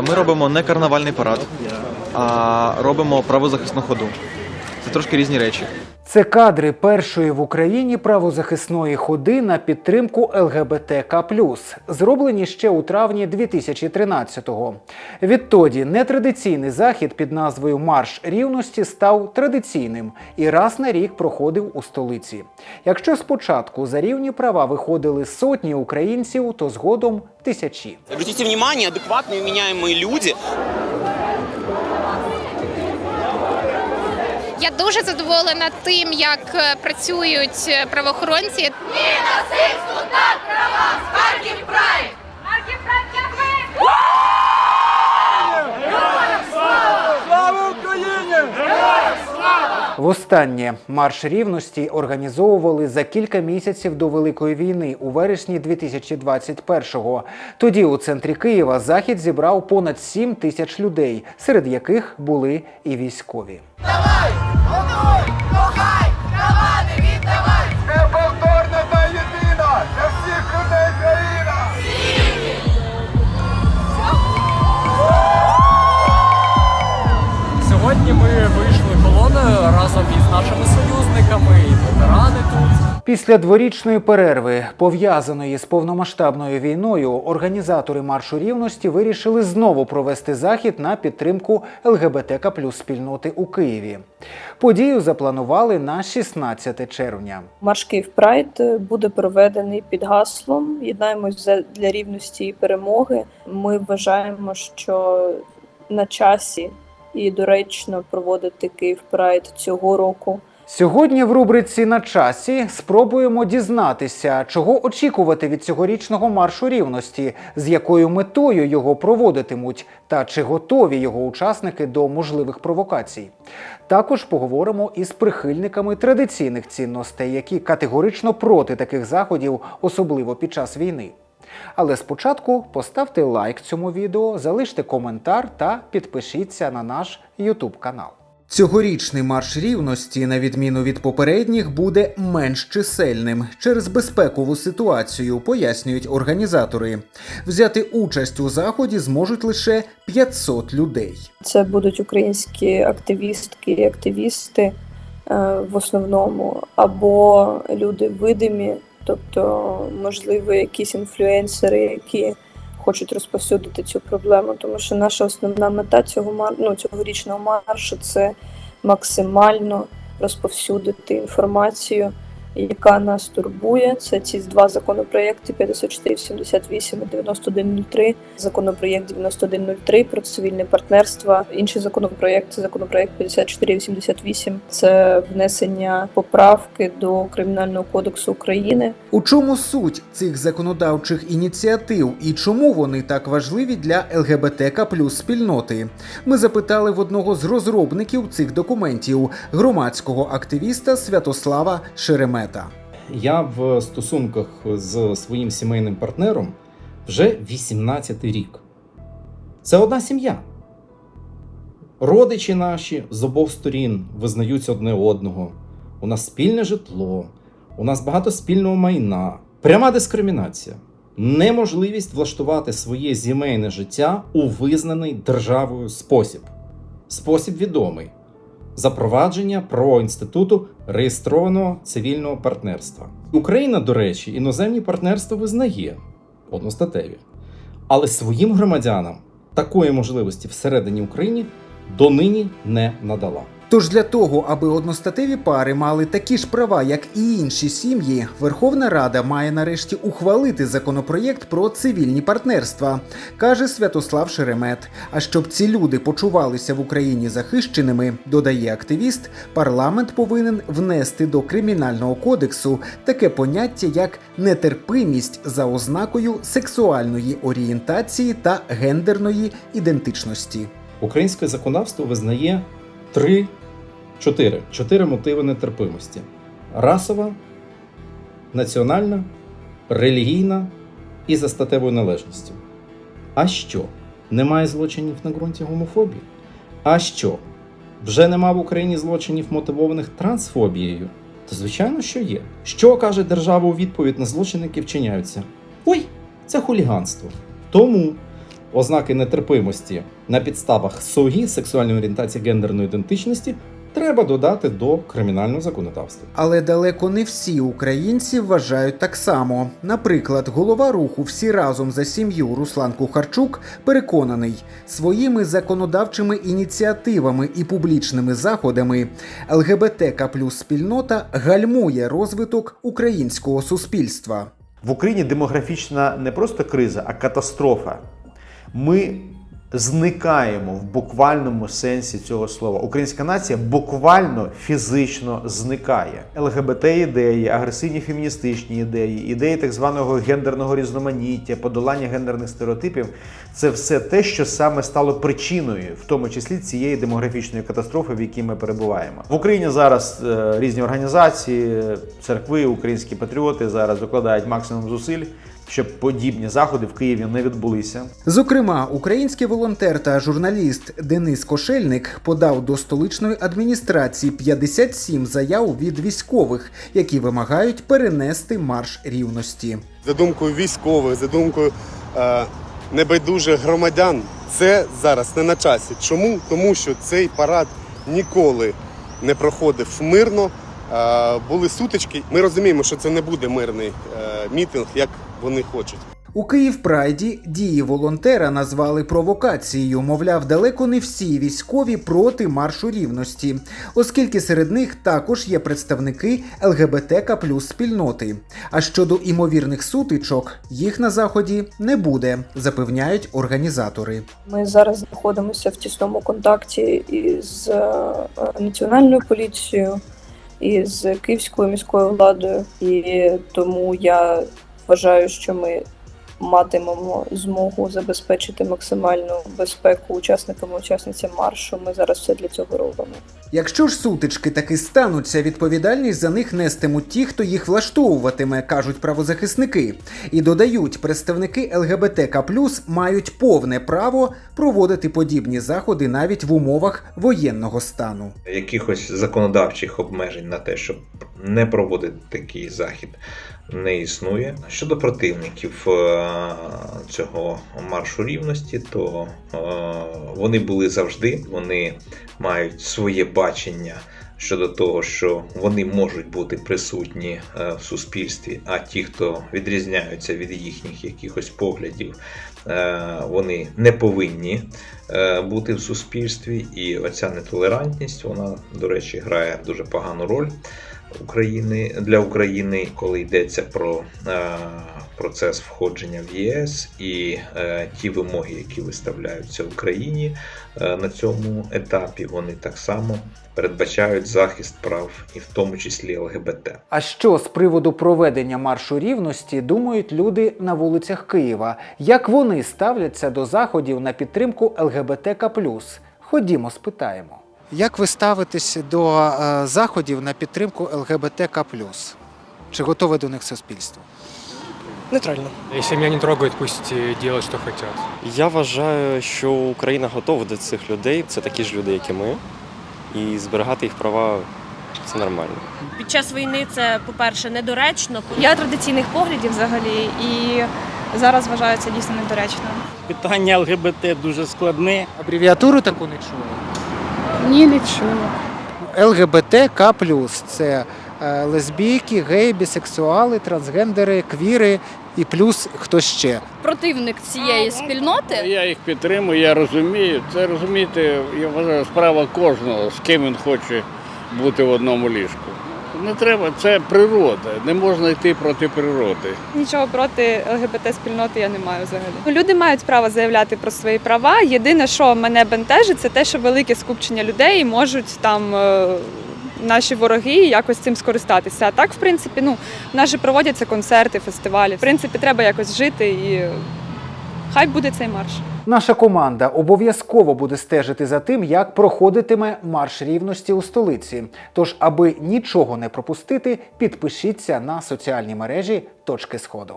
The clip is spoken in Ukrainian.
Ми робимо не карнавальний парад, а робимо правозахисну ходу. Трошки різні речі. Це кадри першої в Україні правозахисної ходи на підтримку ЛГБТК+, зроблені ще у травні 2013-го. Відтоді нетрадиційний захід під назвою Марш рівності став традиційним і раз на рік проходив у столиці. Якщо спочатку за рівні права виходили сотні українців, то згодом тисячі. Обратите внимание, адекватные вменяемые люди Я дуже задоволена тим, як працюють правоохоронці. Ні насильству та правам! е, правоохоронці. Востаннє марш рівності організовували за кілька місяців до Великої війни у вересні 2021-го. Тоді у центрі Києва захід зібрав понад 7 тисяч людей, серед яких були і військові. Неповторна Після дворічної перерви, пов'язаної з повномасштабною війною, організатори маршу рівності вирішили знову провести захід на підтримку ЛГБТК плюс спільноти у Києві. Подію запланували на 16 червня. Марш Київ Прайд е, буде проведений під гаслом Єднаємось для рівності і перемоги. Ми вважаємо, що на часі і доречно проводити Київ Прайд цього року. Сьогодні в рубриці на часі спробуємо дізнатися, чого очікувати від цьогорічного маршу рівності, з якою метою його проводитимуть, та чи готові його учасники до можливих провокацій. Також поговоримо із прихильниками традиційних цінностей, які категорично проти таких заходів, особливо під час війни. Але спочатку поставте лайк цьому відео, залиште коментар та підпишіться на наш YouTube канал. Цьогорічний марш рівності, на відміну від попередніх, буде менш чисельним через безпекову ситуацію, пояснюють організатори. Взяти участь у заході зможуть лише 500 людей. Це будуть українські активістки і активісти е, в основному, або люди видимі, тобто, можливо, якісь інфлюенсери, які хочуть розповсюдити цю проблему. Тому що наша основна мета цього мар... ну, цьогорічного маршу це максимально розповсюдити інформацію, яка нас турбує. Це ці два законопроекти 5478 і 9103, законопроєкт 9103 про цивільне партнерство. Інший законопроєкт це законопроєкт 5488. Це внесення поправки до кримінального кодексу України. У чому суть цих законодавчих ініціатив і чому вони так важливі для ЛГБТК плюс спільноти? Ми запитали в одного з розробників цих документів громадського активіста Святослава Шеремета. Я в стосунках з своїм сімейним партнером вже 18 рік. Це одна сім'я. Родичі наші з обох сторін визнаються одне одного. У нас спільне житло, у нас багато спільного майна, пряма дискримінація, неможливість влаштувати своє сімейне життя у визнаний державою спосіб. Спосіб відомий запровадження про інституту реєстрованого цивільного партнерства. Україна, до речі, іноземні партнерства визнає одностатеві, але своїм громадянам такої можливості всередині України донині не надала. Тож для того, аби одностатеві пари мали такі ж права, як і інші сім'ї, Верховна Рада має нарешті ухвалити законопроєкт про цивільні партнерства, каже Святослав Шеремет. А щоб ці люди почувалися в Україні захищеними, додає активіст, парламент повинен внести до кримінального кодексу таке поняття як нетерпимість за ознакою сексуальної орієнтації та гендерної ідентичності. Українське законодавство визнає три, чотири, чотири мотиви нетерпимості: расова, національна, релігійна і за статевою належністю. А що? Немає злочинів на ґрунті гомофобії? А що? Вже нема в Україні злочинів, мотивованих трансфобією? То звичайно, що є. Що каже держава у відповідь на злочини, які вчиняються? Ой, це хуліганство. Тому ознаки нетерпимості на підставах СОГІ, сексуальної орієнтації гендерної ідентичності, треба додати до кримінального законодавства. Але далеко не всі українці вважають так само. Наприклад, голова руху всі разом за сім'ю Руслан Кухарчук переконаний, своїми законодавчими ініціативами і публічними заходами ЛГБТК плюс спільнота гальмує розвиток українського суспільства. В Україні демографічна не просто криза, а катастрофа. Ми зникаємо в буквальному сенсі цього слова. Українська нація буквально фізично зникає. ЛГБТ ідеї, агресивні феміністичні ідеї, ідеї так званого гендерного різноманіття, подолання гендерних стереотипів це все те, що саме стало причиною, в тому числі цієї демографічної катастрофи, в якій ми перебуваємо. В Україні зараз е, різні організації, церкви, українські патріоти зараз докладають максимум зусиль, щоб подібні заходи в Києві не відбулися. Зокрема, український волонтер та журналіст Денис Кошельник подав до столичної адміністрації 57 заяв від військових, які вимагають перенести марш рівності. за думкою військових, за думкою е, небайдужих громадян, це зараз не на часі. Чому? Тому що цей парад ніколи не проходив мирно. Е, були сутички. Ми розуміємо, що це не буде мирний е, мітинг, як вони хочуть. У Київ Прайді дії волонтера назвали провокацією. Мовляв, далеко не всі військові проти маршу рівності, оскільки серед них також є представники ЛГБТК плюс спільноти. А щодо імовірних сутичок, їх на заході не буде, запевняють організатори. Ми зараз знаходимося в тісному контакті із е, національною поліцією, і з київською міською владою, і тому я вважаю, що ми матимемо змогу забезпечити максимальну безпеку учасникам і учасницям маршу. Ми зараз все для цього робимо. Якщо ж сутички таки стануться, відповідальність за них нестимуть ті, хто їх влаштовуватиме, кажуть правозахисники. І додають, представники ЛГБТК мають повне право проводити подібні заходи навіть в умовах воєнного стану. якихось законодавчих обмежень на те, щоб не проводити такий захід, не існує. Щодо противників е, цього маршу рівності, то е, вони були завжди, вони мають своє бачення. Щодо того, що вони можуть бути присутні е, в суспільстві, а ті, хто відрізняються від їхніх якихось поглядів, вони не повинні бути в суспільстві. І оця нетолерантність, вона, до речі, грає дуже погану роль України для України, коли йдеться про е, процес входження в ЄС і е, ті вимоги, які виставляються Україні е, на цьому етапі, вони так само передбачають захист прав, і в тому числі ЛГБТ. А що з приводу проведення маршу рівності думають люди на вулицях Києва? Як вони ставляться до заходів на підтримку ЛГБТК+. Ходімо, спитаємо. Як ви ставитесь до е, заходів на підтримку ЛГБТК+. Чи готове до них суспільство? Нейтрально. Якщо мене не трогають, пусть делают, що хочуть. Я вважаю, що Україна готова до цих людей. Це такі ж люди, як і ми. І зберігати їх права це нормально. Під час війни це, по-перше, недоречно. Я традиційних поглядів взагалі, і зараз вважаю це дійсно недоречно. Питання ЛГБТ дуже складне. Абревіатуру таку не чули? Ні, не чула. ЛГБТК це е, лесбійки, геї, бісексуали, трансгендери, квіри і плюс хто ще. Противник цієї спільноти Я їх підтримую, я розумію. Це розумієте, я вважаю, справа кожного, з ким він хоче бути в одному ліжку. Не треба, це природа. Не можна йти проти природи. нічого проти ЛГБТ спільноти я не маю взагалі. Люди мають право заявляти про свої права. Єдине, що мене бентежить, це те, що велике скупчення людей можуть там. е, Наші вороги якось цим скористатися. А так, в принципі, ну в нас же проводяться концерти, фестивалі. В принципі, треба якось жити і хай буде цей марш. Наша команда обов'язково буде стежити за тим, як проходитиме марш рівності у столиці. Тож, аби нічого не пропустити, підпишіться на соціальні мережі точки сходу.